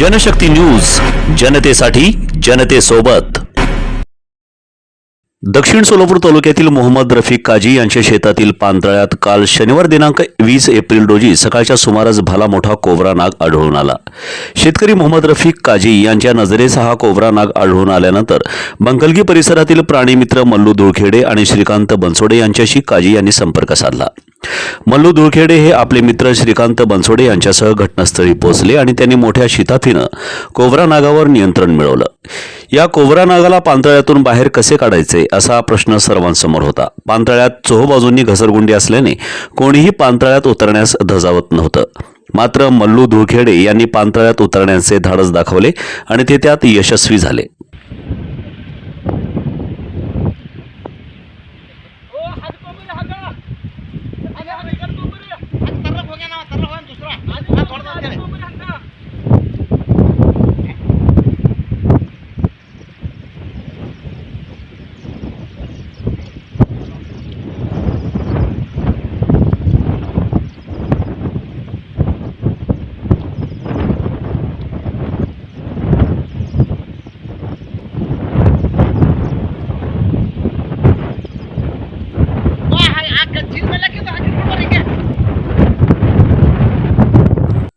Janshakti news जनतेसाठी जनतेसोबत. दक्षिण सोलापूर तालुक्यातील मोहम्मद रफिक काजी यांच्या शेतातील पानतळ्यात काल शनिवार दिनांक वीस एप्रिल रोजी सकाळच्या सुमारास भला मोठा कोबरा नाग आढळून आला. शेतकरी मोहम्मद रफिक काजी यांच्या नजरेस हा कोबरा नाग आढळून आल्यानंतर बंकलगी परिसरातील प्राणीमित्र मल्लू धुळखेडे आणि श्रीकांत बनसोडे यांच्याशी काजी यांनी संपर्क साधला. मल्लू धुळखेडे हे आपले मित्र श्रीकांत बनसोडे यांच्यासह घटनास्थळी पोहोचले आणि त्यांनी मोठ्या शिताफीनं कोबरा नागावर नियंत्रण मिळवलं. या कोबरा नागाला पांतळ्यातून बाहेर कसे काढायचे असा प्रश्न सर्वांसमोर होता. पांतळ्यात चोहबाजूंनी घसरगुंडी असल्याने कोणीही पांतळ्यात उतरण्यास धजावत नव्हतं. मात्र मल्लू धुळखेडे यांनी पांतळ्यात उतरण्याचे धाडस दाखवले आणि ते त्यात यशस्वी झाले.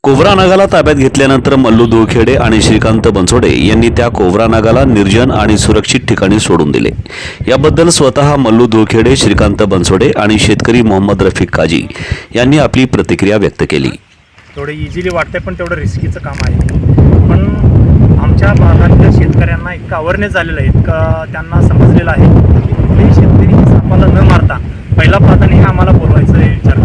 कोबरा नागाला ताब्यात घेतल्यानंतर मल्लू दुळखेडे आणि श्रीकांत बनसोडे यांनी त्या कोबरा नागाला निर्जन आणि सुरक्षित ठिकाणी सोडून दिले. याबद्दल स्वतः मल्लू दुळखेडे श्रीकांत बनसोडे आणि शेतकरी मोहम्मद रफिक काजी यांनी आपली प्रतिक्रिया व्यक्त केली. थोडे इझिली वाटतंय पण तेवढं रिस्कीचं काम आहे. पण आमच्या भागातल्या शेतकऱ्यांना इतकं अवेअरनेस झालेलं आहे इतकं त्यांना समजलेलं आहे की कुठलेही शेतकरी सापाला न मारता पहिला प्राधान्य हे आम्हाला बोलवायचं आहे विचार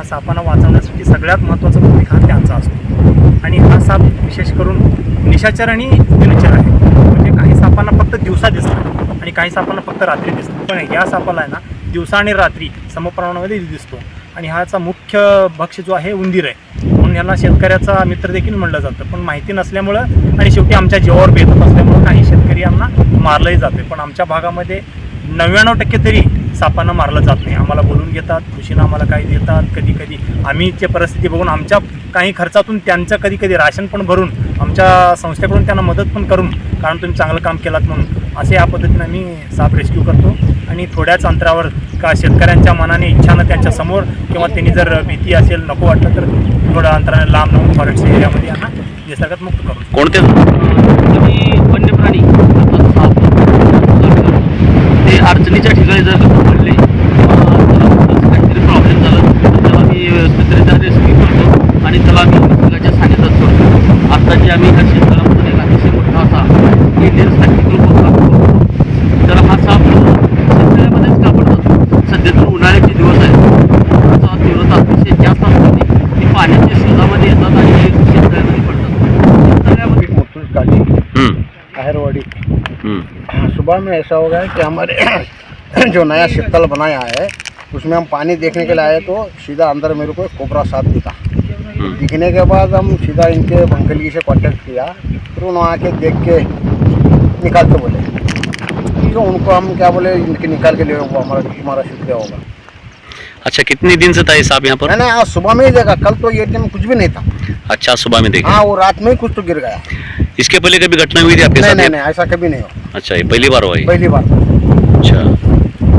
या सापांना वाचवण्यासाठी सगळ्यात महत्त्वाचा भूमिका हा त्यांचा असतो. आणि हा साप विशेष करून निशाचर आणि दिनचर आहे. म्हणजे काही सापांना फक्त दिवसा दिसतात आणि काही सापांना फक्त रात्री दिसतो पण या सापाला आहे ना दिवसा आणि रात्री समप्रमाणामध्ये दिसतो. आणि ह्याचा मुख्य भक्ष जो आहे उंदीर आहे. म्हणून ह्याला शेतकऱ्याचा मित्र देखील म्हणलं जातं. पण माहिती नसल्यामुळं आणि शेवटी आमच्या जीवावर बेतत असल्यामुळं काही शेतकरी यांना मारलंही जाते. पण आमच्या भागामध्ये नव्याण्णव टक्के तरी सापांना मारलं जात नाही. आम्हाला बोलून घेतात खुशीनं आम्हाला काही देतात. कधी कधी आम्ही ते परिस्थिती बघून आमच्या काही खर्चातून त्यांचं कधी कधी राशन पण भरून आमच्या संस्थेकडून त्यांना मदत पण करून कारण तुम्ही चांगलं काम केलात म्हणून. असे या पद्धतीने आम्ही साप रेस्क्यू करतो. आणि थोड्याच अंतरावर का शेतकऱ्यांच्या मनाने इच्छानं त्यांच्यासमोर किंवा त्यांनी जर भीती असेल नको वाटलं तर थोड्या अंतराने लांब लांब फॉरेस्ट एरियामध्ये यांना निसर्गात मुक्त करू कोणते? आहरवाड़ी हम्म, सुबह में ऐसा हो गया कि हमारे जो नया शीतल बनाया है उसमें हम पानी देखने के लिए आए तो सीधा अंदर मेरे को एक कोबरा साथ दिखा। हम्म। दिखने के बाद हम सीधा इनके बंकली से कांटेक्ट किया फिर उन्होंने आके देख के निकालते बोले। तो उनको हम क्या बोले इनके निकाल के ले हमारा हमारा शुक्रिया होगा? अच्छा कितने दिन से था ये सांप यहाँ पर? मैंने आज सुबह में ही देखा कल तो ये टाइम कुछ भी नहीं था। अच्छा सुबह में देखा। हाँ वो रात में ही कुछ तो गिर गया। इसके पहले कभी घटना हुई थी आपके नहीं साथ नहीं ये? नहीं ऐसा कभी नहीं हो अच्छा ये पहली बार हुआ पहली बार। अच्छा।